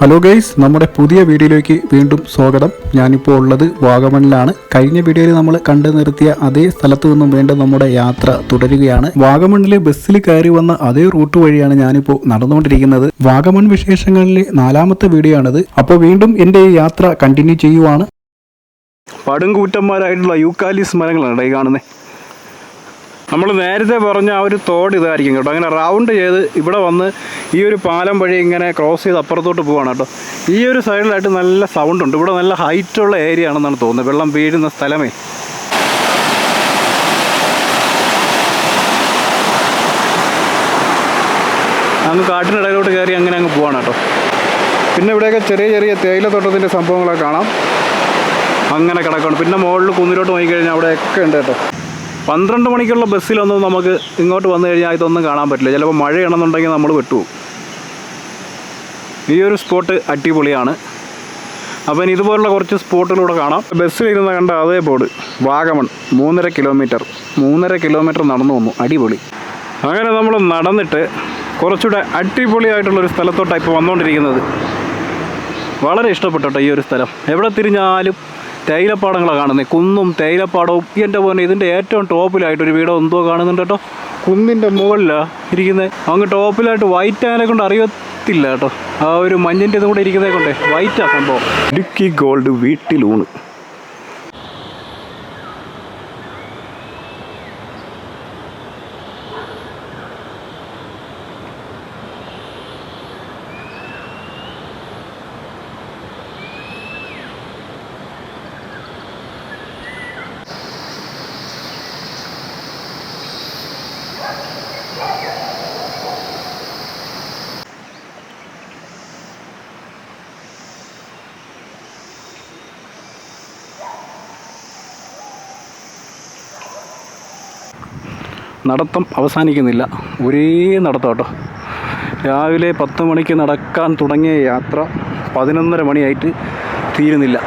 Hello guys നമ്മുടെ പുതിയ വീഡിയോയിലേക്ക് വീണ്ടും സ്വാഗതം. ഞാനിപ്പോൾ ഉള്ളത് വാഗമണിലാണ്. കഴിഞ്ഞ വീഡിയോയിൽ നമ്മൾ കണ്ടു നിർത്തിയ അതേ സ്ഥലത്തു നിന്നും വീണ്ടും നമ്മുടെ യാത്ര തുടരുകയാണ്. വാഗമണിലെ ബസ്സിൽ കയറി വന്ന അതേ റൂട്ട് വഴിയാണ് ഞാനിപ്പോൾ നടന്നുകൊണ്ടിരിക്കുന്നത്. വാഗമൺ വിശേഷങ്ങളിലെ നാലാമത്തെ വീഡിയോ ആണിത്. അപ്പോൾ വീണ്ടും എന്റെ ഈ യാത്ര കണ്ടിന്യൂ ചെയ്യുവാണ്. പടുങ്കൂറ്റന്മാരായിട്ടുള്ള യൂക്കാലി മരങ്ങളാണ് ഈ കാണുന്നത് നമ്മൾ നേരത്തെ പറഞ്ഞ ആ ഒരു തോട് ഇതായിരിക്കും കേട്ടോ. അങ്ങനെ റൗണ്ട് ചെയ്ത് ഇവിടെ വന്ന് ഈ ഒരു പാലം വഴി ഇങ്ങനെ ക്രോസ് ചെയ്ത് അപ്പുറത്തോട്ട് പോവാണ് കേട്ടോ. ഈ ഒരു സൈഡിലായിട്ട് നല്ല സൗണ്ട് ഉണ്ട്. ഇവിടെ നല്ല ഹൈറ്റുള്ള ഏരിയ ആണെന്നാണ് തോന്നുന്നത്. വെള്ളം വീഴുന്ന സ്ഥലമേ. അങ്ങ് കാട്ടിനിടയിലോട്ട് കയറി അങ്ങനെ അങ്ങ് പോവാണ് കേട്ടോ. പിന്നെ ഇവിടെയൊക്കെ ചെറിയ ചെറിയ തേയിലത്തോട്ടത്തിന്റെ സംഭവങ്ങളൊക്കെ കാണാം. അങ്ങനെ കിടക്കണം. പിന്നെ മുകളിൽ കുന്നിലോട്ട് നോക്കിക്കഴിഞ്ഞാൽ അവിടെയൊക്കെ ഉണ്ട് കേട്ടോ. പന്ത്രണ്ട് മണിക്കുള്ള ബസ്സിലൊന്നും നമുക്ക് ഇങ്ങോട്ട് വന്നു കഴിഞ്ഞാൽ ഇതൊന്നും കാണാൻ പറ്റില്ല. ചിലപ്പോൾ മഴയാണെന്നുണ്ടെങ്കിൽ നമ്മൾ വിട്ടുപോകും ഈ ഒരു സ്പോട്ട് അടിപൊളിയാണ്. അപ്പം ഇനി ഇതുപോലുള്ള കുറച്ച് സ്പോട്ടുകളൂടെ കാണാം. ബസ്സിലിരുന്ന് കണ്ട അതേ ബോർഡ് വാഗമൺ മൂന്നര കിലോമീറ്റർ. മൂന്നര കിലോമീറ്റർ നടന്നു വന്നു. അടിപൊളി. അങ്ങനെ നമ്മൾ നടന്നിട്ട് കുറച്ചുകൂടെ അടിപൊളിയായിട്ടുള്ളൊരു സ്ഥലത്തോട്ടാണ് ഇപ്പോൾ വന്നുകൊണ്ടിരിക്കുന്നത് വളരെ ഇഷ്ടപ്പെട്ടോട്ടോ ഈ ഒരു സ്ഥലം. എവിടെ തിരിഞ്ഞാലും തേയിലപ്പാടങ്ങളാണ് കാണുന്നത് കുന്നും തേയിലപ്പാടവും. എന്റെ പോലെ ഇതിന്റെ ഏറ്റവും ടോപ്പിലായിട്ടൊരു വീടോ എന്തോ കാണുന്നുണ്ട് കേട്ടോ. കുന്നിന്റെ മുകളിലാണ് ഇരിക്കുന്നത് അങ്ങ് ടോപ്പിലായിട്ട് വൈറ്റ് ആനെ കൊണ്ട് അറിയത്തില്ല കേട്ടോ. ആ ഒരു മഞ്ഞിന്റെ കൂടെ ഇരിക്കുന്നതെ കൊണ്ടേ. വൈറ്റാ സംഭവം. ഇടുക്കി ഗോൾഡ് വീട്ടിലൂണ്. നടത്തം അവസാനിക്കുന്നില്ല. ഒരേ നടത്തം രാവിലെ പത്ത് മണിക്ക് നടക്കാൻ തുടങ്ങിയ യാത്ര പതിനൊന്നര മണിയായിട്ട് തീരുന്നില്ല.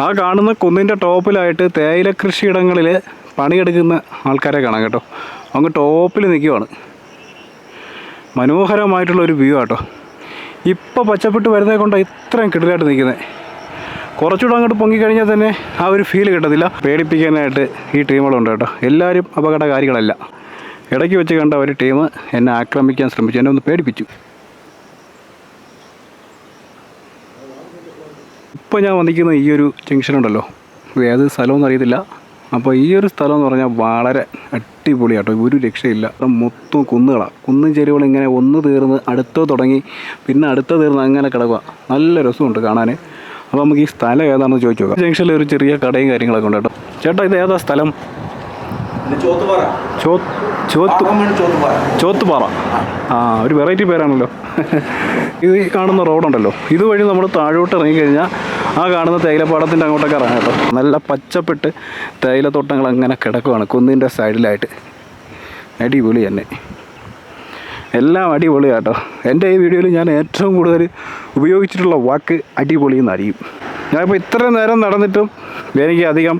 ആ കാണുന്ന കുന്നിന്റെ ടോപ്പിലായിട്ട് തേയില കൃഷിയിടങ്ങളിൽ പണിയെടുക്കുന്ന ആൾക്കാരെ കാണാം കേട്ടോ. അങ്ങ് ടോപ്പിൽ നിൽക്കുവാണ്. മനോഹരമായിട്ടുള്ള ഒരു വ്യൂ ആട്ടോ ഇപ്പോൾ പച്ചപ്പെട്ട് വരുന്നത് കൊണ്ട് ഇത്രയും കിടിലായിട്ട് നിൽക്കുന്നത് കുറച്ചുകൂടെ അങ്ങോട്ട് പൊങ്ങിക്കഴിഞ്ഞാൽ തന്നെ ആ ഒരു ഫീൽ കിട്ടത്തില്ല. പേടിപ്പിക്കാനായിട്ട് ഈ ടീമുകളുണ്ട് കേട്ടോ. എല്ലാവരും അപകടകാരികളല്ല. ഇടയ്ക്ക് വെച്ച് കണ്ട ഒരു ടീം എന്നെ ആക്രമിക്കാൻ ശ്രമിച്ചു. എന്നെ ഒന്ന് പേടിപ്പിച്ചു. ഇപ്പോൾ ഞാൻ വന്നിരിക്കുന്ന ഈ ഒരു ജംഗ്ഷൻ ഉണ്ടല്ലോ. ഏത് സ്ഥലമൊന്നും അറിയത്തില്ല അപ്പോൾ ഈ ഒരു സ്ഥലം എന്ന് പറഞ്ഞാൽ വളരെ അടിപൊളിയാട്ടോ ഒരു രക്ഷയില്ല. മൊത്തം കുന്നുകളാണ് കുന്നും ചെരുവുകൾ ഇങ്ങനെ ഒന്ന് തീർന്ന് അടുത്ത് തുടങ്ങി പിന്നെ അടുത്ത തീർന്ന് അങ്ങനെ കിടക്കുക നല്ല രസമുണ്ട് കാണാൻ അപ്പോൾ നമുക്ക് ഈ സ്ഥലം ഏതാണെന്ന് ചോദിച്ചു നോക്കാം. ജംഗ്ഷനിൽ ഒരു ചെറിയ കടയും കാര്യങ്ങളൊക്കെ ഉണ്ട് കേട്ടോ. ചേട്ടാ ഇത് ഏതാ സ്ഥലം? ചോത്തുപാറ. ആ ഒരു വെറൈറ്റി പേരാണല്ലോ. ഇത് ഈ കാണുന്ന റോഡുണ്ടല്ലോ ഇതുവഴി നമ്മൾ താഴോട്ട് ഇറങ്ങിക്കഴിഞ്ഞാൽ ആ കാണുന്ന തേയിലപ്പാടത്തിന്റെ അങ്ങോട്ടൊക്കെ ഇറങ്ങാം കേട്ടോ. നല്ല പച്ചപ്പെട്ട് തേയിലത്തോട്ടങ്ങൾ അങ്ങനെ കിടക്കുവാണ് കുന്നിന്റെ സൈഡിലായിട്ട് അടിപൊളി തന്നെ. എല്ലാം അടിപൊളിയാട്ടോ എന്റെ ഈ വീഡിയോയിൽ ഞാൻ ഏറ്റവും കൂടുതൽ ഉപയോഗിച്ചിട്ടുള്ള വാക്ക് അടിപൊളി എന്നായിരിക്കും ഞാനിപ്പോൾ ഇത്ര നേരം നടന്നിട്ടും എനിക്ക് അധികം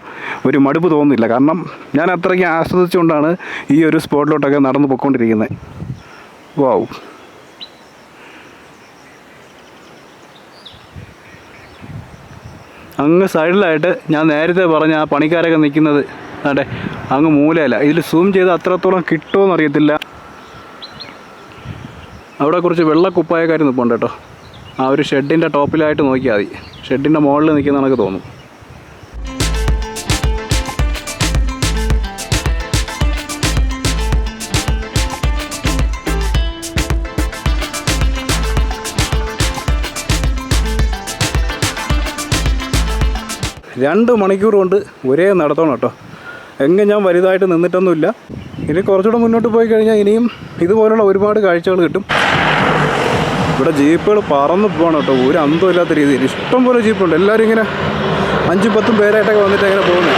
ഒരു മടുപ്പ് തോന്നുന്നില്ല. കാരണം ഞാൻ അത്രയ്ക്ക് ആസ്വദിച്ചുകൊണ്ടാണ് ഈ ഒരു സ്പോട്ടിലോട്ടൊക്കെ നടന്നു പോയിക്കൊണ്ടിരിക്കുന്നത്. വാവ് അങ്ങ് സൈഡിലായിട്ട് ഞാൻ നേരത്തെ പറഞ്ഞ ആ പണിക്കാരൊക്കെ നിൽക്കുന്നത് അതെ അങ്ങ് മൂലയല്ല ഇതിൽ സൂം ചെയ്ത് അത്രത്തോളം കിട്ടുമോ എന്നറിയത്തില്ല അവിടെ കുറച്ച് വെള്ളക്കുപ്പായക്കാർ നിൽപ്പുണ്ട് കേട്ടോ. ആ ഒരു ഷെഡിന്റെ ടോപ്പിലായിട്ട് നോക്കിയാൽ മതി. ഷെഡിന്റെ മുകളിൽ നിൽക്കുന്ന കണക്ക് തോന്നും. രണ്ട് മണിക്കൂർ കൊണ്ട് ഒരേ നടത്തണം കേട്ടോ. എങ്ങനെ ഞാൻ വലുതായിട്ട് നിന്നിട്ടൊന്നുമില്ല. ഇനി കുറച്ചുകൂടെ മുന്നോട്ട് പോയി കഴിഞ്ഞാൽ ഇനിയും ഇതുപോലുള്ള ഒരുപാട് കാഴ്ചകൾ കിട്ടും. ഇവിടെ ജീപ്പുകൾ പറന്ന് പോകണം കേട്ടോ. ഒരു അന്തമില്ലാത്ത രീതിയിൽ. ഇഷ്ടംപോലെ ജീപ്പുണ്ട്. എല്ലാവരും ഇങ്ങനെ അഞ്ചും പത്തും പേരായിട്ടൊക്കെ വന്നിട്ട് അങ്ങനെ പോകുന്നത്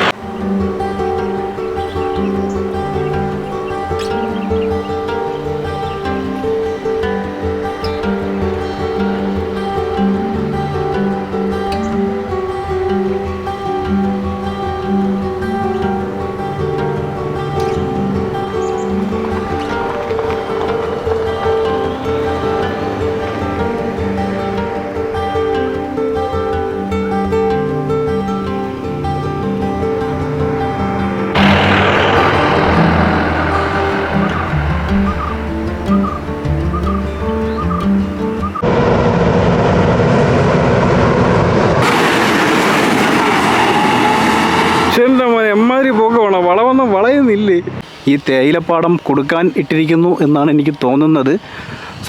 ഈ തേയിലപ്പാടം കൊടുക്കാൻ ഇട്ടിരിക്കുന്നു എന്നാണ് എനിക്ക് തോന്നുന്നത്.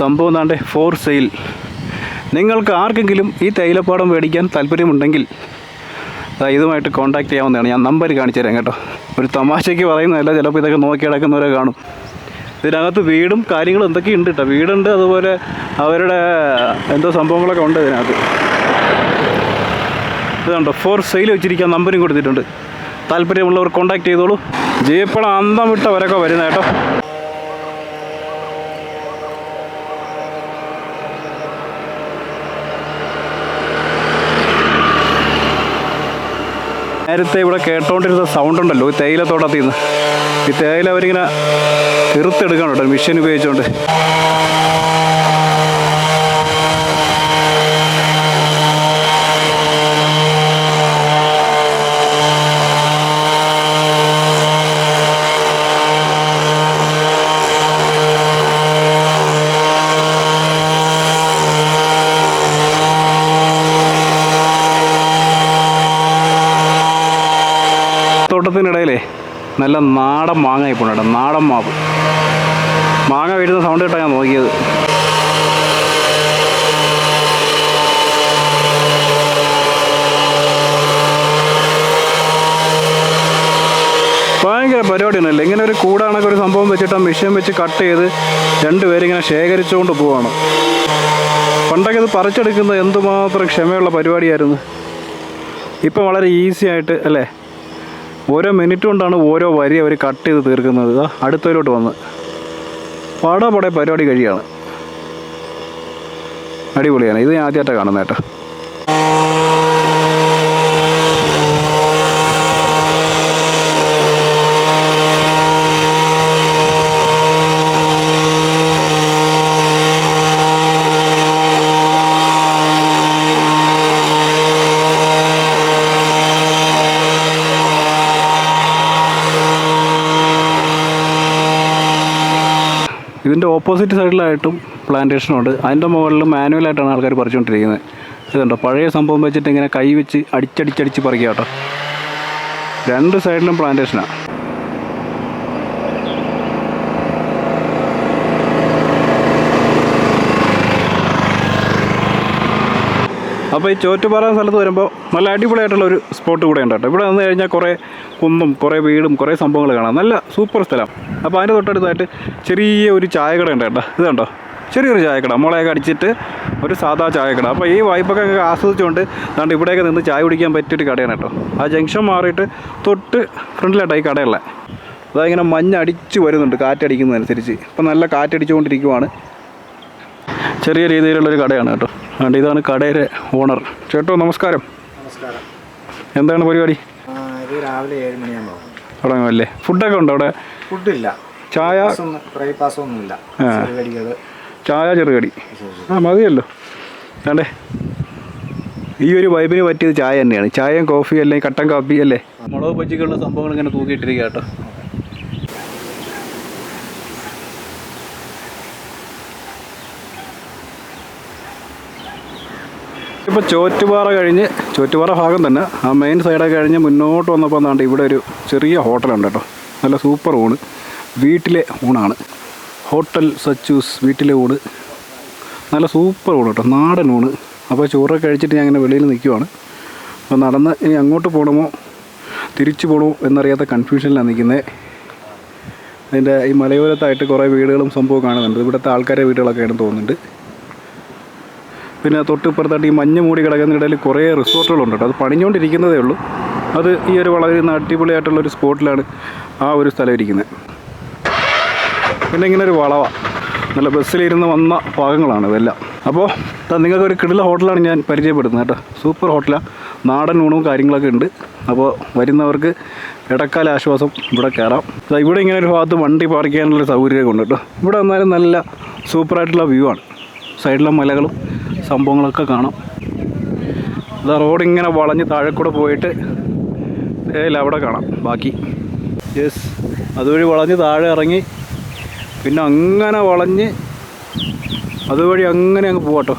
സംഭവം എന്താണ്ട്? ഫോർ സെയിൽ നിങ്ങൾക്ക് ആർക്കെങ്കിലും ഈ തേയിലപ്പാടം മേടിക്കാൻ താല്പര്യമുണ്ടെങ്കിൽ ഇതുമായിട്ട് കോൺടാക്ട് ചെയ്യാവുന്നതാണ്. ഞാൻ നമ്പർ കാണിച്ചു തരാം കേട്ടോ. ഒരു തമാശയ്ക്ക് പറയുന്നതല്ല ചിലപ്പോൾ ഇതൊക്കെ നോക്കി കിടക്കുന്നവരെ കാണും. ഇതിനകത്ത് വീടും കാര്യങ്ങളും എന്തൊക്കെയുണ്ട് കേട്ടോ? വീടുണ്ട് അതുപോലെ അവരുടെ എന്തോ സംഭവങ്ങളൊക്കെ ഉണ്ട് ഇതിനകത്ത്. ഇതുണ്ടോ? ഫോർ സെയിൽ വെച്ചിരിക്കാൻ നമ്പരും കൊടുത്തിട്ടുണ്ട്. താല്പര്യമുള്ളവർ കോൺടാക്ട് ചെയ്തോളൂ. ജീപ്പണം അന്തം വിട്ടവരൊക്കെ വരുന്ന കേട്ടോ. നേരത്തെ ഇവിടെ കേട്ടോണ്ടിരുന്ന സൗണ്ട് ഉണ്ടല്ലോ ഈ തേയിലത്തോട്ടത്തിൽ നിന്ന് ഈ തേയില അവരിങ്ങനെ ഇറുത്തെടുക്കണം കേട്ടോ മിഷൻ ഉപയോഗിച്ചുകൊണ്ട് തോട്ടത്തിനിടയിലേ നല്ല നാടൻ മാങ്ങ ഇപ്പോൾ കേട്ടോ. നാടൻ മാവ്. മാങ്ങ വീഴുന്ന സൗണ്ട് കേട്ടാ ഞാൻ നോക്കിയത്. ഭയങ്കര പരിപാടിയാണല്ലേ ഇങ്ങനെ ഒരു കൂടാണൊക്കെ ഒരു സംഭവം വെച്ചിട്ട് ആ മെഷീൻ വെച്ച് കട്ട് ചെയ്ത് രണ്ടുപേരിങ്ങനെ ശേഖരിച്ചുകൊണ്ട് പോവാണ്. പണ്ടൊക്കെ ഇത് പറിച്ചെടുക്കുന്നത് എന്തുമാത്രം ക്ഷമയുള്ള പരിപാടിയായിരുന്നു. ഇപ്പം വളരെ ഈസി ആയിട്ട് അല്ലേ? ഓരോ മിനിറ്റ് കൊണ്ടാണ് ഓരോ വരി അവർ കട്ട് ചെയ്ത് തീർക്കുന്നത്. അടുത്തതിലോട്ട് വന്ന്. പടപടെ പരിപാടി കഴിയാണ്. അടിപൊളിയാണ്. ഇത് ഞാൻ ആദ്യമായിട്ടാണ് കാണുന്നത് കേട്ടോ. ഇതിന്റെ ഓപ്പോസിറ്റ് സൈഡിലായിട്ടും പ്ലാന്റേഷനുണ്ട്. അതിന്റെ മുകളിൽ മാനുവലായിട്ടാണ് ആൾക്കാർ പറിച്ചുകൊണ്ടിരിക്കുന്നത്. ഇതുണ്ടോ പഴയ സംഭവം വെച്ചിട്ട് ഇങ്ങനെ കൈ വെച്ച് അടിച്ചടിച്ചടിച്ച് പറിക്കുക കേട്ടോ. രണ്ട് സൈഡിലും പ്ലാന്റേഷനാണ് അപ്പോൾ ഈ ചോറ്റുപാറ സ്ഥലത്ത് വരുമ്പോൾ നല്ല അടിപൊളിയായിട്ടുള്ള ഒരു സ്പോട്ട് കൂടെ ഉണ്ട് കേട്ടോ. ഇവിടെ വന്നു കഴിഞ്ഞാൽ കുറേ കുന്നും കുറേ വീടും കുറേ സംഭവങ്ങൾ കാണാം. നല്ല സൂപ്പർ സ്ഥലം. അപ്പോൾ അതിന്റെ തൊട്ടടുത്തായിട്ട് ചെറിയ ഒരു ചായക്കട ഉണ്ട് കേട്ടോ. ഇത് കണ്ടോ? ചെറിയൊരു ചായക്കട. മുളയൊക്കെ അടിച്ചിട്ട് ഒരു സാധാ ചായക്കട. അപ്പോൾ ഈ വായ്പൊക്കെ ആസ്വദിച്ചുകൊണ്ട് അതുകൊണ്ട് ഇവിടെയൊക്കെ നിന്ന് ചായ കുടിക്കാൻ പറ്റിയൊരു കടയാണ് കേട്ടോ. ആ ജംഗ്ഷൻ മാറിയിട്ട് തൊട്ട് ഫ്രണ്ടിലായിട്ട് ഈ കടയുള്ളത് ഇങ്ങനെ മഞ്ഞ് അടിച്ച് വരുന്നുണ്ട് കാറ്റടിക്കുന്നതനുസരിച്ച്. ഇപ്പം നല്ല കാറ്റടിച്ചുകൊണ്ടിരിക്കുവാണ്. ചെറിയ രീതിയിലുള്ളൊരു കടയാണ് കേട്ടോ. അതുകൊണ്ട് ഇതാണ് കടയുടെ ഓണർ. ചേട്ടോ നമസ്കാരം. നമസ്കാരം. എന്താണ് പരിപാടി? ഇത് രാവിലെ ഏഴ് മണിയാകുമ്പോൾ തുടങ്ങുമല്ലേ ഫുഡൊക്കെ ഉണ്ടോ അവിടെ? ഫുഡില്ല. ചായ? ബ്രേക്ക്ഫാസ്റ്റ് ഒന്നുമില്ല. ചായ ചെറുകടി. ആ മതിയല്ലോ. അതെ ഈ ഒരു വൈബിന് പറ്റിയത് ചായ തന്നെയാണ്. ചായയും കോഫിയും അല്ലെങ്കിൽ കട്ടൻ കാപ്പി അല്ലേ? മുളക് പച്ചിക്കുള്ള സംഭവങ്ങൾ ഇങ്ങനെ തൂക്കിയിട്ടിരിക്കുക കേട്ടോ. ഇപ്പോൾ ചോറ്റുപാറ കഴിഞ്ഞ് ചോറ്റുപാറ ഭാഗം തന്നെ. ആ മെയിൻ സൈഡൊക്കെ കഴിഞ്ഞ് മുന്നോട്ട് വന്നപ്പോൾ എന്താണ്ട് ഇവിടെ ഒരു ചെറിയ ഹോട്ടലുണ്ട് കേട്ടോ. നല്ല സൂപ്പർ ഊണ്. വീട്ടിലെ ഊണാണ്. ഹോട്ടൽ സച്ചൂസ് വീട്ടിലെ ഊണ്. നല്ല സൂപ്പർ ഊണ് കേട്ടോ. നാടൻ ഊണ്. അപ്പോൾ ചോറൊക്കെ കഴിച്ചിട്ട് ഞാൻ അങ്ങനെ വെളിയിൽ നിൽക്കുവാണ് അപ്പോൾ നടന്ന് ഇനി അങ്ങോട്ട് പോകണമോ തിരിച്ചു പോകണമോ എന്നറിയാത്ത കൺഫ്യൂഷനിലാണ് നിൽക്കുന്നത് അതിന്റെ ഈ മലയോരത്തായിട്ട് കുറേ വീടുകളും സംഭവം കാണുന്നുണ്ട്. ഇവിടുത്തെ ആൾക്കാരെ വീടുകളൊക്കെയാണ് തോന്നുന്നുണ്ട്. പിന്നെ തൊട്ടിപ്പുറത്തായിട്ട് ഈ മഞ്ഞ് മൂടി കിടക്കുന്നതിനിടയിൽ കുറേ റിസോർട്ടുകളുണ്ട് കേട്ടോ. അത് പണിഞ്ഞുകൊണ്ടിരിക്കുന്നതേ ഉള്ളൂ. അത് ഈ ഒരു വളരെ അടിപൊളിയായിട്ടുള്ള ഒരു സ്പോട്ടിലാണ് ആ ഒരു സ്ഥലം ഇരിക്കുന്നത്. പിന്നെ ഇങ്ങനെ ഒരു വളവ. നല്ല ബസ്സിലിരുന്ന് വന്ന ഭാഗങ്ങളാണ് ഇതെല്ലാം. അപ്പോൾ നിങ്ങൾക്ക് ഒരു കിടില ഹോട്ടലാണ് ഞാൻ പരിചയപ്പെടുത്തുന്നത് കേട്ടോ. സൂപ്പർ ഹോട്ടലാണ് നാടൻ ഊണും കാര്യങ്ങളൊക്കെ ഉണ്ട്. അപ്പോൾ വരുന്നവർക്ക് ഇടക്കാല ആശ്വാസം ഇവിടെ കയറാം. ഇവിടെ ഇങ്ങനെ ഒരു ഭാഗത്ത് വണ്ടി പാർക്ക് ചെയ്യാനുള്ള സൗകര്യമൊക്കെ ഉണ്ട് കേട്ടോ. ഇവിടെ വന്നാലും നല്ല സൂപ്പറായിട്ടുള്ള വ്യൂ ആണ്. സൈഡിലെ മലകളും സംഭവങ്ങളൊക്കെ കാണാം. അതാ റോഡ് ഇങ്ങനെ വളഞ്ഞ് താഴെ കൂടെ പോയിട്ട് അവിടെ കാണാം. ബാക്കി. യെസ് അതുവഴി വളഞ്ഞ് താഴെ ഇറങ്ങി പിന്നെ അങ്ങനെ വളഞ്ഞ് അതുവഴി അങ്ങനെ അങ്ങ് പോവാട്ടോ.